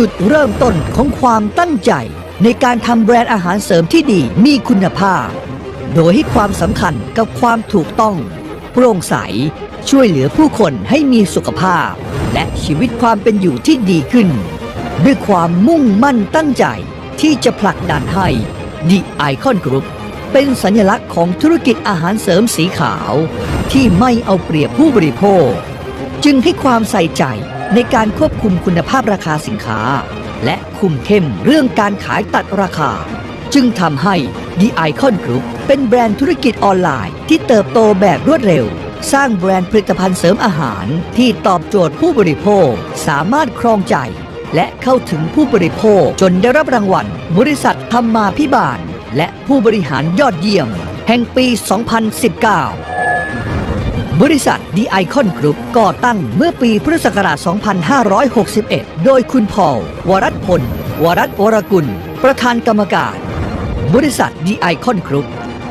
จุดเริ่มต้นของความตั้งใจ ในการทำแบรนด์อาหารเสริมที่ดีมีคุณภาพ โดยให้ความสำคัญกับความถูกต้อง โปร่งใส ช่วยเหลือผู้คนให้มีสุขภาพ และชีวิตความเป็นอยู่ที่ดีขึ้น ด้วยความมุ่งมั่นตั้งใจที่จะผลักดันให้ The Icon Group เป็นสัญลักษณ์ของธุรกิจอาหารเสริมสีขาว ที่ไม่เอาเปรียบผู้บริโภค จึงให้ความใส่ใจ ในการควบคุมคุณภาพราคาสินค้า และคุมเข้มเรื่องการขายตัดราคา จึงทำให้ The Icon Group เป็นแบรนด์ธุรกิจออนไลน์ที่เติบโตแบบรวดเร็ว สร้างแบรนด์ผลิตภัณฑ์เสริมอาหารที่ตอบโจทย์ผู้บริโภค สามารถครองใจ และเข้าถึงผู้บริโภคจนได้รับรางวัลบริษัทธรรมาพิบาล และผู้บริหารยอดเยี่ยม แห่งปี 2019 บริษัท The Icon Group ก่อตั้งเมื่อปีพุทธศักราช 2561 โดยคุณพอลวรัตพล วรัตวรกุล ประธานกรรมการ บริษัท The Icon Group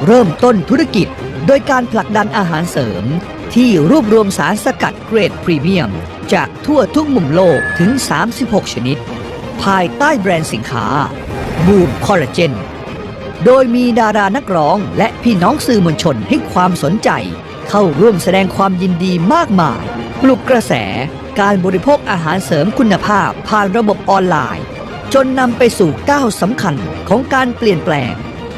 เริ่มต้นธุรกิจ โดยการผลักดันอาหารเสริม ที่รวบรวมสารสกัดเกรดพรีเมียม จากทั่วทุกมุมโลกถึง 36 ชนิด ภายใต้แบรนด์สินค้าบูมคอลลาเจนโดยมีดารานักร้องและพี่น้องสื่อมวลชนให้ความสนใจ เข้าร่วมแสดงความยินดีมากมาย ปลุกกระแสการบริโภคอาหารเสริมคุณภาพผ่านระบบออนไลน์ จนนำไปสู่ก้าวสำคัญของการเปลี่ยนแปลง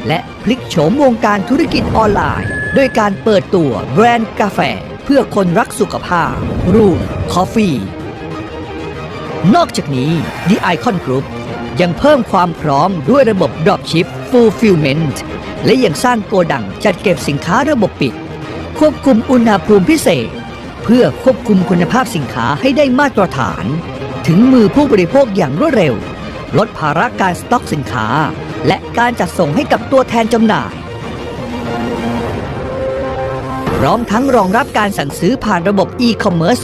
และพลิกโฉมวงการธุรกิจออนไลน์ ด้วยการเปิดตัวแบรนด์กาแฟ เพื่อคนรักสุขภาพ รูมคอฟฟี่นอกจากนี้ The Icon Group ยังเพิ่มความพร้อมด้วยระบบ Dropship Fulfillment และยังสร้างโกดังจัดเก็บสินค้าระบบปิด ควบคุมอุณหภูมิพิเศษ เพื่อควบคุมคุณภาพสินค้าให้ได้มาตรฐาน ถึงมือผู้บริโภคอย่างรวดเร็ว ลดภาระการสต็อกสินค้า และการจัดส่งให้กับตัวแทนจำหน่าย พร้อมทั้งรองรับการสั่งซื้อผ่านระบบ e-commerce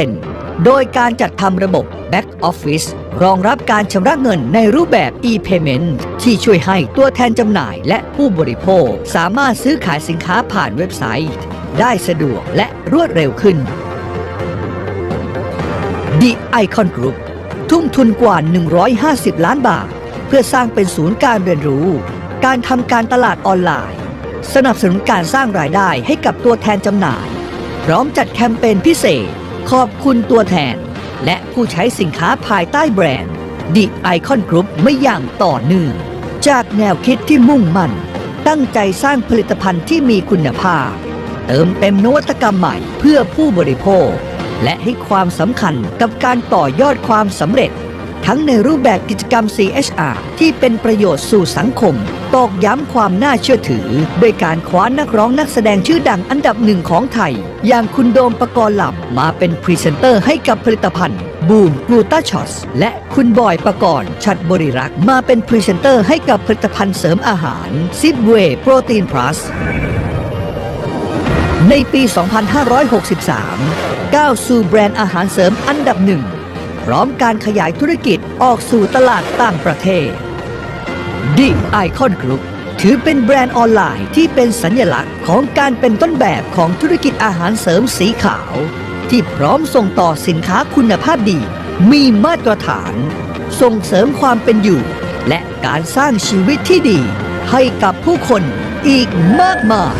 100%โดยการจัดทำระบบ Back Office รองรับการชำระเงินในรูปแบบ e-payment ที่ช่วยให้ตัวแทนจำหน่ายและผู้บริโภค สามารถซื้อขายสินค้าผ่านเว็บไซต์ ได้สะดวกและรวดเร็วขึ้น The Icon Group ทุ่มทุนกว่า 150 ล้านบาท เพื่อสร้างเป็นศูนย์การเรียนรู้ การทำการตลาดออนไลน์ สนับสนุนการสร้างรายได้ให้กับตัวแทนจำหน่าย พร้อมจัดแคมเปญพิเศษ ขอบคุณตัวแทน และผู้ใช้สินค้าภายใต้แบรนด์ The Icon Group ไม่อย่างต่อเนื่องจากแนวคิดที่มุ่งมั่น ตั้งใจสร้างผลิตภัณฑ์ที่มีคุณภาพ เติมเต็มนวัตกรรมใหม่เพื่อผู้บริโภค และให้ความสำคัญกับการต่อยอดความสำเร็จ ทั้งในรูปแบบกิจกรรม CHR ที่เป็นประโยชน์สู่สังคม ตอกย้ำความน่าเชื่อถือ โดยการคว้านักร้องนักแสดงชื่อดังอันดับหนึ่งของไทย อย่างคุณโดมปกรณ์หลับมาเป็นพรีเซนเตอร์ให้กับผลิตภัณฑ์บูมกลูตาช็อตและคุณบอยประกรณ์ชัดบริรักษ์มาเป็นพรีเซนเตอร์ให้กับผลิตภัณฑ์เสริมอาหารซิปเวย์โปรตีนพลัสในปี 2563 ก้าวสู่แบรนด์อาหารเสริมอันดับหนึ่ง พร้อมการขยายธุรกิจออกสู่ตลาดต่างประเทศ The Icon Group ถือเป็นแบรนด์ออนไลน์ที่เป็นสัญลักษณ์ของการเป็นต้นแบบของธุรกิจอาหารเสริมสีขาว ที่พร้อมส่งต่อสินค้าคุณภาพดี มีมาตรฐาน ส่งเสริมความเป็นอยู่ และการสร้างชีวิตที่ดี ให้กับผู้คนอีกมากมาย